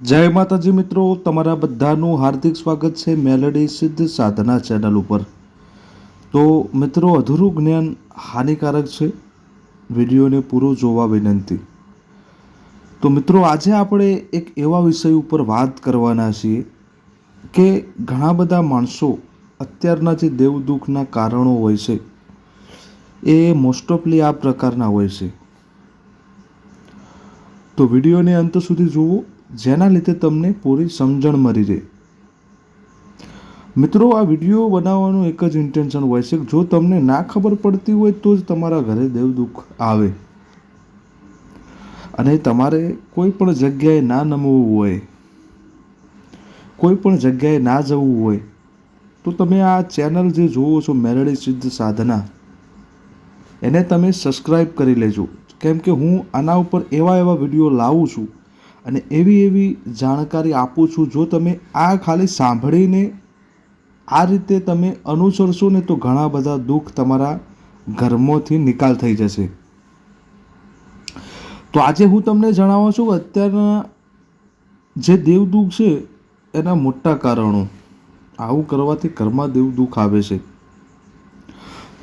જય માતાજી મિત્રો, તમારા બધાનું હાર્દિક સ્વાગત છે મેલડી સિદ્ધ સાધના ચેનલ ઉપર. તો મિત્રો, અધૂરું જ્ઞાન હાનિકારક છે. વિડીયોને પૂરો જોવા વિનંતી. તો મિત્રો, આજે આપણે એક એવા વિષય ઉપર વાત કરવાના છીએ કે ઘણા બધા માણસો અત્યારના જે દેવ દુઃખના કારણો હોય છે, એ મોસ્ટ ઓફલી આ પ્રકારના હોય છે. તો વિડીયોને અંત સુધી જુઓ. જેના લીધે તમને પૂરી સમજણ મળી રહે. મિત્રો, આ વીડિયો બનાવવાનું એક જ ઇન્ટેન્શન હોય છે જો તમને ના ખબર પડતી હોય તો જ તમારા ઘરે દેવ દુઃખ આવે. અને તમારે કોઈ પણ જગ્યાએ ના નમવું હોય, કોઈ પણ જગ્યાએ ના જવું હોય, તો તમે આ ચેનલ જે જુઓ છો, મેરડી સિદ્ધ સાધના, એને તમે સબસ્ક્રાઈબ કરી લેજો. કેમ કે હું આના ઉપર એવા એવા વીડિયો લાવું છું અને એવી એવી જાણકારી આપું છું, જો તમે આ ખાલી સાંભળીને આ રીતે તમે અનુસરશો ને તો ઘણા બધા દુઃખ તમારા ઘરમાંથી નિકાલ થઈ જશે. તો આજે હું તમને જણાવું છું, અત્યારના જે દેવ દુઃખ છે, એના મોટા કારણો. આવું કરવાથી ઘરમાં દેવ દુઃખ આવે છે.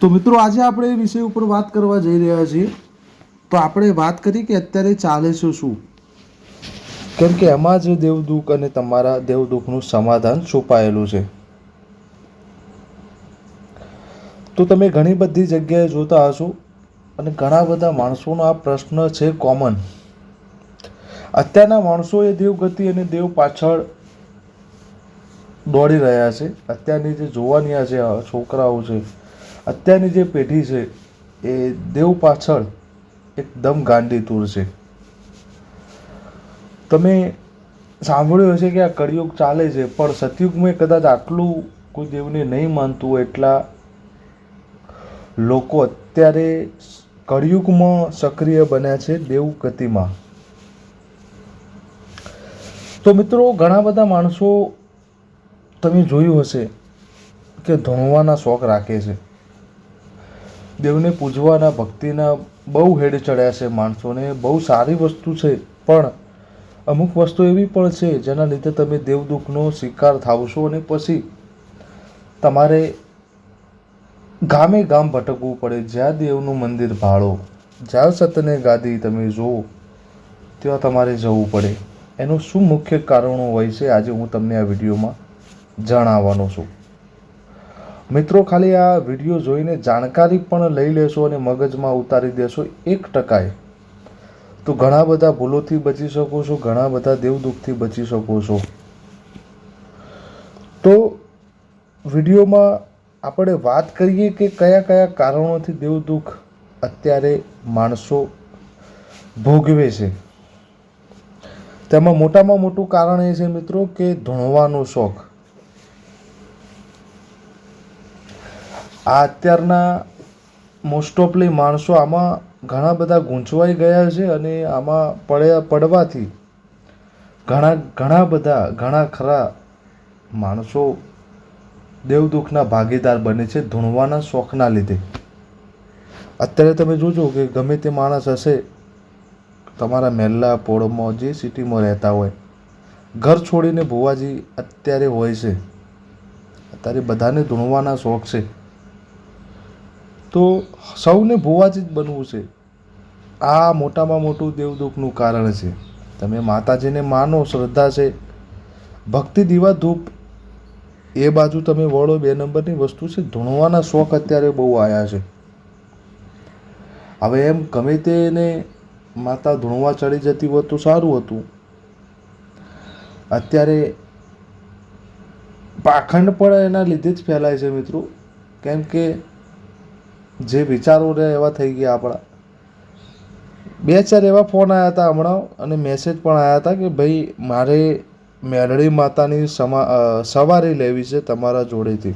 તો મિત્રો, આજે આપણે એ વિષય ઉપર વાત કરવા જઈ રહ્યા છીએ. તો આપણે વાત કરી કે અત્યારે ચાલે છે શું? કેમ કે એમાં જ દેવદુખ અને તમારા દેવદુખનું સમાધાન છુપાયેલું છે. તો તમે ઘણી બધી જગ્યાએ જોતા હશો અને ઘણા બધા માણસોનો આ પ્રશ્ન છે કોમન. અત્યારના માણસો એ દેવગતિ અને દેવ પાછળ દોડી રહ્યા છે. અત્યારની જે જોવાનિયા છે છોકરાઓ છે, અત્યારની જે પેઢી છે, એ દેવ પાછળ એકદમ ગાંડી તૂર છે. તમે સાંભળ્યું હશે કે આ કળિયુગ ચાલે છે, પણ સતયુગમાં કદાચ આટલું કોઈ દેવને નહીં માનતું હોય એટલા લોકો અત્યારે કળિયુગમાં સક્રિય બન્યા છે દેવ ગતિમાં તો મિત્રો, ઘણા બધા માણસો તમે જોયું હશે કે ધણવાના શોખ રાખે છે. દેવને પૂજવાના ભક્તિના બહુ હેડ ચડ્યા છે માણસોને, બહુ સારી વસ્તુ છે, પણ અમુક વસ્તુ એવી પણ છે, જેના લીધે તમે દેવદુખનો શિકાર થાવશો અને પછી તમારે ગામે ગામ ભટકવું પડે. જ્યાં દેવનું મંદિર ભાળો જ્યાં સતને ગાદી તમે જુઓ, ત્યાં તમારે જવું પડે. એનું શું મુખ્ય કારણો હોય છે, આજે હું તમને આ વિડીયોમાં જણાવવાનો છું. મિત્રો, ખાલી આ વીડિયો જોઈને જાણકારી પણ લઈ લેશો અને મગજમાં ઉતારી દેશો એક ટકાએ. તો ઘણા બધા ભૂલોથી બચી શકો છો, ઘણા બધા દેવ દુઃખથી બચી શકો છો. તો વિડીયોમાં આપણે વાત કરીએ કે કયા કયા કારણોથી દેવ દુઃખ અત્યારે માણસો ભોગવે છે. તેમાં મોટામાં મોટું કારણ એ છે મિત્રો કે ધૂણવાનો શોખ. આ અત્યારના મોસ્ટ ઓફલી માણસો આમાં ઘણા બધા ગૂંચવાઈ ગયા છે અને આમાં પડ્યા પડવાથી ઘણા ઘણા બધા, ઘણા ખરા માણસો દેવદુખના ભાગીદાર બને છે ધૂણવાના શોખના લીધે. અત્યારે તમે જોજો કે ગમે તે માણસ હશે, તમારા મહેલા પોળમાં, જે સિટીમાં રહેતા હોય, ઘર છોડીને ભુવાજી અત્યારે હોય છે. અત્યારે બધાને ધૂણવાના શોખ છે. તો સૌને ભુવાજી જ બનવું છે. આ મોટામાં મોટું દેવદુખનું કારણ છે. તમે માતાજીને માનો, શ્રદ્ધા છે. ભક્તિ દીવા ધૂપ, એ બાજુ તમે વળો, બે નંબરની વસ્તુ છે. ધૂણવાના શોખ અત્યારે બહુ આવ્યા છે. હવે એમ ગમે તેને માતા ધૂણવા ચડી જતી હોત તો સારું હતું. અત્યારે પાખંડ પણ એના લીધે જ ફેલાય છે મિત્રો. કેમ કે જે વિચારો રહે એવા થઈ ગયા આપણા. બે ચાર એવા ફોન આવ્યા હતા હમણાં અને મેસેજ પણ આવ્યા હતા કે ભાઈ મારે મેરળી માતાની સમા સવારી લેવી છે તમારા જોડેથી.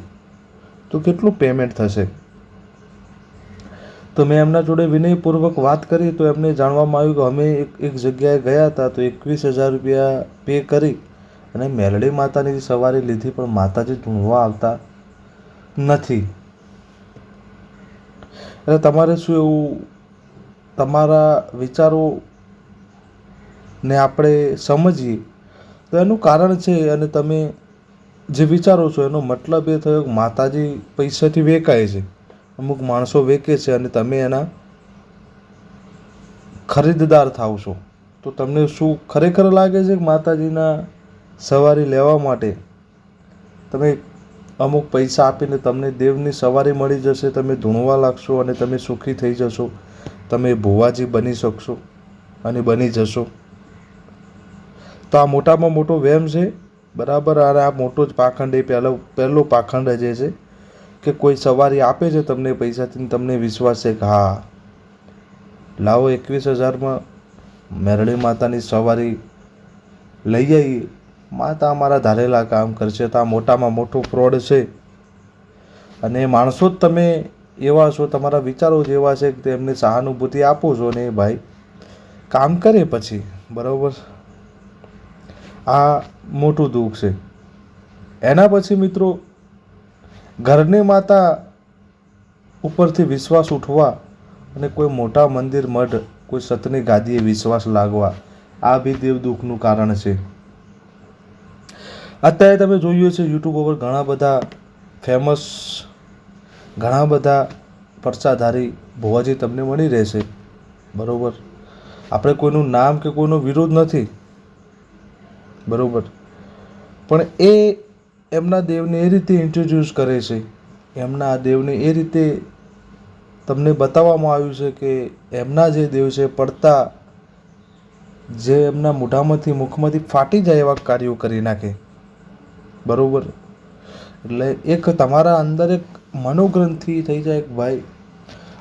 તો કેટલું પેમેન્ટ થશે? તો મેં એમના જોડે વિનયપૂર્વક વાત કરી તો એમને જાણવામાં આવ્યું કે અમે એક એક જગ્યાએ ગયા હતા તો એકવીસ હજાર રૂપિયા પે કરી અને મેલડી માતાની સવારી લીધી પણ માતાજી ધૂણવા આવતા નથી. એટલે તમારે શું એવું, તમારા વિચારોને આપણે સમજીએ, તો એનું કારણ છે અને તમે જે વિચારો છો એનો મતલબ એ થયો કે માતાજી પૈસાથી વેકાય છે. અમુક માણસો વેકે છે અને તમે એના ખરીદદાર થાવ છો. તો તમને શું ખરેખર લાગે છે કે માતાજીના સવારી લેવા માટે તમે અમુક પૈસા આપીને તમને દેવની સવારી મળી જશે, તમે ધૂણવા લાગશો અને તમે સુખી થઈ જશો. તમે ભુવાજી બની શકશો અને બની જશો. તો આ મોટામાં મોટો વહેમ છે? બરાબર અને આ મોટો જ પાખંડ, એ પહેલો પહેલો પાખંડ જે છે કે કોઈ સવારી આપે છે તમને પૈસાથી, તમને વિશ્વાસ છે કે હા, લાવો એકવીસ હજારમાં મેરળી માતાની સવારી લઈ આવીએ. માતા અમારા ધારેલા કામ કરશે, તો આ મોટામાં મોટો ફ્રોડ છે. અને માણસો જ તમે એવા છો, તમારા વિચારો જ એવા છે કે તેમને સહાનુભૂતિ આપો છો ને ભાઈ. કામ કરે પછી, બરાબર? આ મોટું દુઃખ છે. એના પછી મિત્રો, ઘરની માતા ઉપરથી વિશ્વાસ ઉઠવા અને કોઈ મોટા મંદિર મઢ, કોઈ સતની ગાદીએ વિશ્વાસ લાગવા, આ બી દેવ દુઃખનું કારણ છે. અત્યારે તમે જોયું છે યુટ્યુબ ઉપર ઘણા બધા ફેમસ ઘણા બધા પરસાધારી ભુવાજી તમને મળી રહેશે. બરાબર? આપણે કોઈનું નામ કે કોઈનો વિરોધ નથી. બરાબર? પણ એ એમના દેવને એ રીતે ઇન્ટ્રોડ્યુસ કરે છે. એમના દેવને એ રીતે તમને બતાવવામાં આવ્યું છે કે એમના જે દેવ છે, પડતા જે એમના મોઢામાંથી, મુખમાંથી ફાટી જાય એવા કાર્યો કરી નાખે. બરોબર? એટલે એક તમારા અંદર એક મનોગ્રંથિ થઈ જાય કે ભાઈ,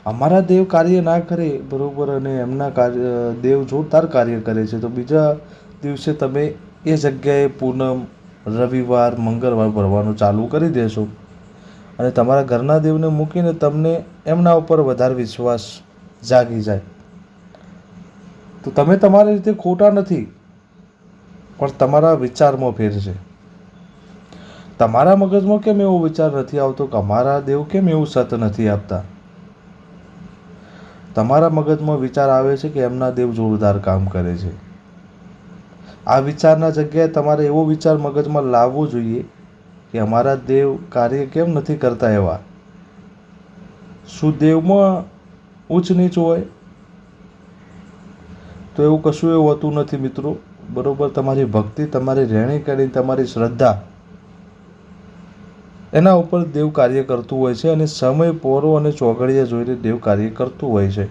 અમારા દેવ કાર્ય ના કરે, બરાબર, અને એમના કાર્ય, દેવ જોરદાર કાર્ય કરે છે, તો બીજા દિવસે તમે એ જગ્યાએ પૂનમ, રવિવાર, મંગળવાર ભરવાનું ચાલુ કરી દેશો. અને તમારા ઘરના દેવને મૂકીને તમને એમના ઉપર વધારે વિશ્વાસ જાગી જાય. તો તમે તમારી રીતે ખોટા નથી, પણ તમારા વિચારમાં ફેર છે તમારા મગજમાં કેમ એવો વિચાર નથી આવતો કે અમારા દેવ કેમ એવું સત નથી આપતા? તમારા મગજમાં વિચાર આવે છે કે એમના દેવ જોરદાર કામ કરે છે. આ વિચારના જગ્યાએ તમારે એવો વિચાર મગજમાં લાવવો જોઈએ કે અમારા દેવ કાર્ય કેમ નથી કરતા એવા? શું દેવમાં ઉચ્ચ નીચ હોય? તો એવું કશું એવું હોતું નથી મિત્રો. બરાબર, તમારી ભક્તિ, તમારી રહેણી કરી તમારી શ્રદ્ધા એના ઉપર દેવ કાર્ય કરતું હોય છે અને સમય, પોરો અને ચોઘડિયા જોઈને દેવ કાર્ય કરતું હોય છે.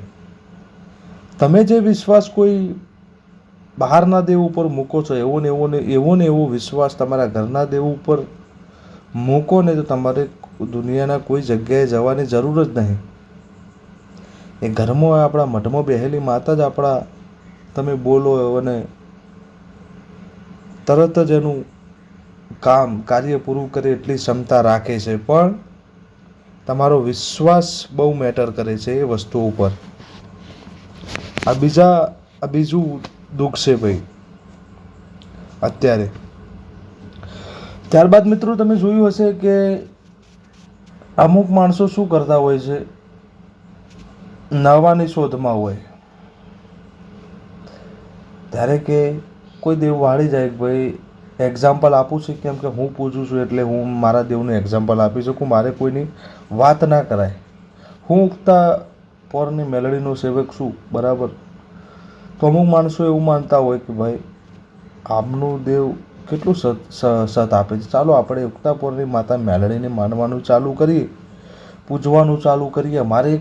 તમે જે વિશ્વાસ કોઈ બહારના દેવ ઉપર મૂકો છો, એવો ને એવો ને એવો ને એવો વિશ્વાસ તમારા ઘરના દેવ ઉપર મૂકો ને તો તમારે દુનિયાના કોઈ જગ્યાએ જવાની જરૂર જ નહીં. એ ઘરમાં આપણા મઠમાં બેહેલી માતા જ આપણા, તમે બોલો અને તરત જ એનું કામ, કાર્ય પૂરું કરે એટલી ક્ષમતા રાખે છે, પણ તમારો વિશ્વાસ બહુ મેટર કરે છે એ વસ્તુ ઉપર. આ બીજા, આ બીજું દુઃખ છે ભાઈ, અત્યારે. ત્યારબાદ મિત્રો તમે જોયું હશે કે અમુક માણસો શું કરતા હોય છે? નવાની શોધમાં હોય. ત્યારે કે કોઈ દેવ વાળી જાય કે ભાઈ એક્ઝામ્પલ આપું છું, કેમ કે હું પૂછું છું એટલે હું મારા દેવનું એક્ઝામ્પલ આપી શકું, મારે કોઈની વાત ના કરાય. હું ઉગતા પોરની મેલડીનો સેવક છું, બરાબર? તો અમુક માણસો એવું માનતા હોય કે ભાઈ, આમનું દેવ કેટલું સત સત આપે છે. ચાલો આપણે ઉગતા પોરની માતા મેલડીને માનવાનું ચાલુ કરીએ, પૂજવાનું ચાલુ કરીએ. મારે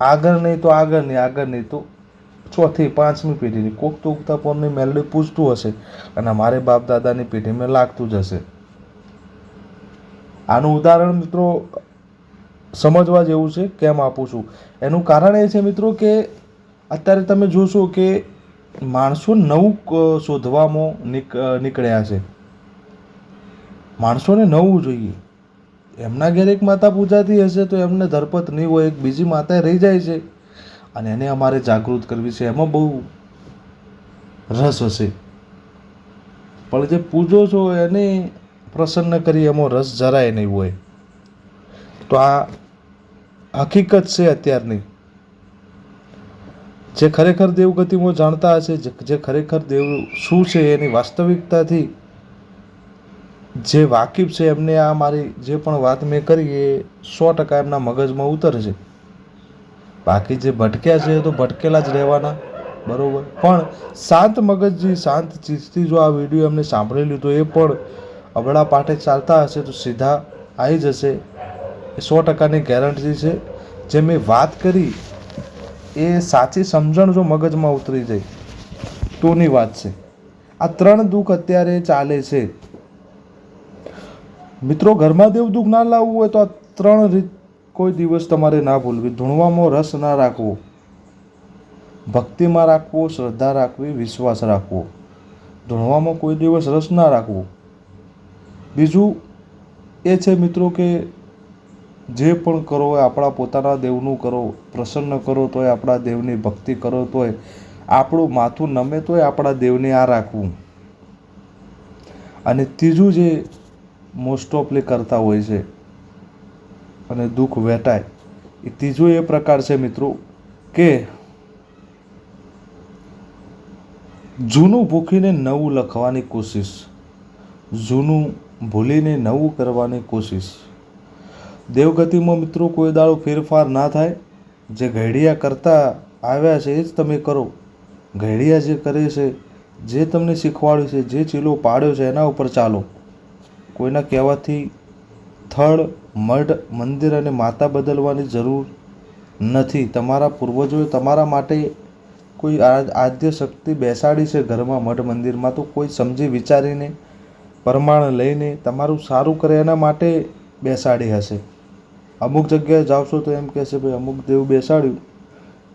આગળ નહીં તો આગળ નહીં આગળ નહીં તો ચોથી પાંચમી પેઢીની કોક તો ઉગતા પોરની મેલડી પૂજતું હશે અને મારે બાપ દાદાની પેઢીમાં લાગતું જ હશે. આનું ઉદાહરણ મિત્રો સમજવા જેવું છે, કેમ આપું છું? એનું કારણ એ છે મિત્રો કે અત્યારે તમે જોશો કે માણસો નવું શોધવામાં નીકળ્યા છે. માણસોને નવું જોઈએ. એમના ઘેર એક માતા પૂજાતી હશે તો એમને ધરપત નહીં હોય, એક બીજી માતા રહી જાય છે. અને એને અમારે જાગૃત કરવી છે. એમાં બહુ રસ હશે. પણ જે પૂજો છો એને પ્રસન્ન કરી, એમાં રસ જરાય નહીં હોય. તો આ હકીકત છે અત્યારની. જે ખરેખર દેવગતિમાં જાણતા હશે જે ખરેખર દેવ શું છે એની વાસ્તવિકતાથી, જે વાકિફ છે એમને આ મારી જે પણ વાત મેં કરી એ સો ટકા એમના મગજમાં ઉતરશે. બાકી જે ભટક્યા છે એ તો ભટકેલા જ રહેવાના, બરાબર. પણ શાંત મગજથી, શાંત ચીજથી જો આ વીડિયો એમને સાંભળી લીધો એ પણ અબળા પાઠે ચાલતા હશે તો સીધા આવી જશે. એ સો ટકાની ગેરંટી છે. જે મેં વાત કરી, એ સાચી સમજણ જો મગજમાં ઉતરી જાય, તોની વાત છે. આ ત્રણ દુઃખ અત્યારે ચાલે છે. મિત્રો, ઘરમાં દેવ દુઃખ ના લાવવું હોય તો આ ત્રણ રીત કોઈ દિવસ તમારે ના ભૂલવી. ધૂણવામાં રસ ના રાખવો. ભક્તિમાં રાખવો, શ્રદ્ધા રાખવી, વિશ્વાસ રાખવો. ધૂણવામાં કોઈ દિવસ રસ ના રાખવો. બીજું એ છે મિત્રો કે જે પણ કરો, એ આપણા પોતાના દેવનું કરો, પ્રસન્ન કરો, તોય આપણા દેવની ભક્તિ કરો, તોય આપણું માથું નમે, તોય આપણા દેવને આ રાખવું. અને ત્રીજું જે મોસ્ટ ઓફલી કરતા હોય છે અને દુઃખ વહેંટાય એ ત્રીજો એ પ્રકાર છે મિત્રો કે જૂનું ભૂખીને નવું લખવાની કોશિશ. જૂનું ભૂલીને નવું કરવાની કોશિશ. દેવગતિમાં મિત્રો કોઈ દાડો ફેરફાર ના થાય. જે ઘડિયા કરતા આવ્યા છે એ જ તમે કરો. ઘડિયા જે કરે છે, જે તમને શીખવાડ્યું છે, જે ચીલો પાડ્યો છે એના ઉપર ચાલો. કોઈના કહેવાથી થળ મઢ, મંદિર અને માતા બદલવાની જરૂર નથી. તમારા પૂર્વજોએ તમારા માટે કોઈ આદ્ય શક્તિ બેસાડી છે ઘરમાં? મઠ મંદિરમાં તો કોઈ સમજી વિચારીને, પ્રમાણ લઈને તમારું સારું કરે એના માટે બેસાડી હશે. અમુક જગ્યાએ જાવશો તો એમ કહેશે, ભાઈ, અમુક દેવ બેસાડ્યું.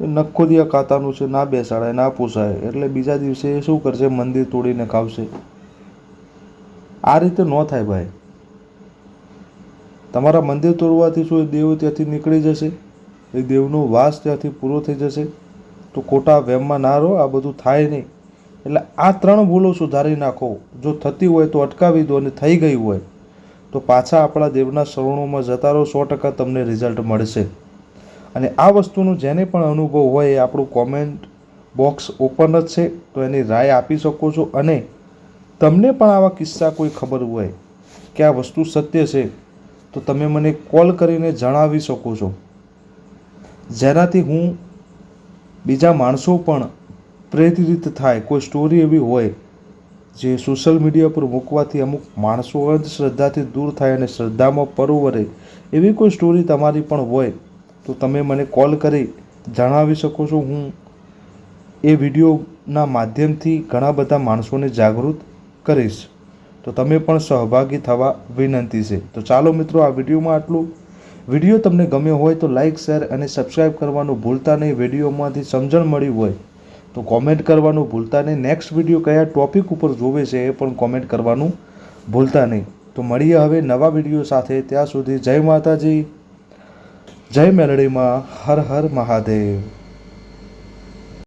નખોદિયા ખાતાનું છે, ના બેસાડાય, ના પોસાય. એટલે બીજા દિવસે એ શું કરશે? મંદિર તોડીને ખાવશે. આ રીતે ન થાય ભાઈ. તમારા મંદિર તોડવાથી શું એ દેવ ત્યાંથી નીકળી જશે? એ દેવનો વાસ ત્યાંથી પૂરો થઈ જશે? તો ખોટા વહેમમાં ના રહો, આ બધું થાય નહીં. એટલે આ ત્રણ ભૂલો સુધારી નાખો. જો થતી હોય તો અટકાવી દો અને થઈ ગઈ હોય, તો પાછા આપણા દેવના શરણોમાં જતા રહો, સો ટકા તમને રિઝલ્ટ મળશે. અને આ વસ્તુનું જેને પણ અનુભવ હોય એ આપણું કોમેન્ટ બોક્સ ઓપન જ છે, તો એની રાય આપી શકો છો. અને તમને પણ આવા કિસ્સા કોઈ ખબર હોય કે આ વસ્તુ સત્ય છે તો તમે મને કોલ કરીને જણાવી શકો છો. જેનાથી હું બીજા માણસો પણ પ્રેરિત થાય, કોઈ સ્ટોરી એવી હોય જે સોશિયલ મીડિયા પર મૂકવાથી અમુક માણસો અંધશ્રદ્ધાથી દૂર થાય અને શ્રદ્ધામાં પરવરે એવી કોઈ સ્ટોરી તમારી પણ હોય, તો તમે મને કોલ કરી જણાવી શકો છો. હું એ વિડીયોના માધ્યમથી ઘણા બધા માણસોને જાગૃત કરીશ. તો તમે પણ સહભાગી થવા વિનંતી છે. તો ચાલો મિત્રો, આ વિડીયોમાં આટલું. વીડિયો તમને ગમ્યો હોય તો લાઇક શેર અને સબસ્ક્રાઇબ કરવાનું ભૂલતા નહીં. વિડીયોમાંથી સમજણ મળી હોય તો કોમેન્ટ કરવાનું ભૂલતા નહીં. નેક્સ્ટ વીડિયો કયા ટોપિક ઉપર જોવે છે એ પણ કોમેન્ટ કરવાનું ભૂલતા નહીં. તો મળીએ હવે નવા વીડિયો સાથે. ત્યાં સુધી જય માતાજી. જય મેલડીમાં. હર હર મહાદેવ.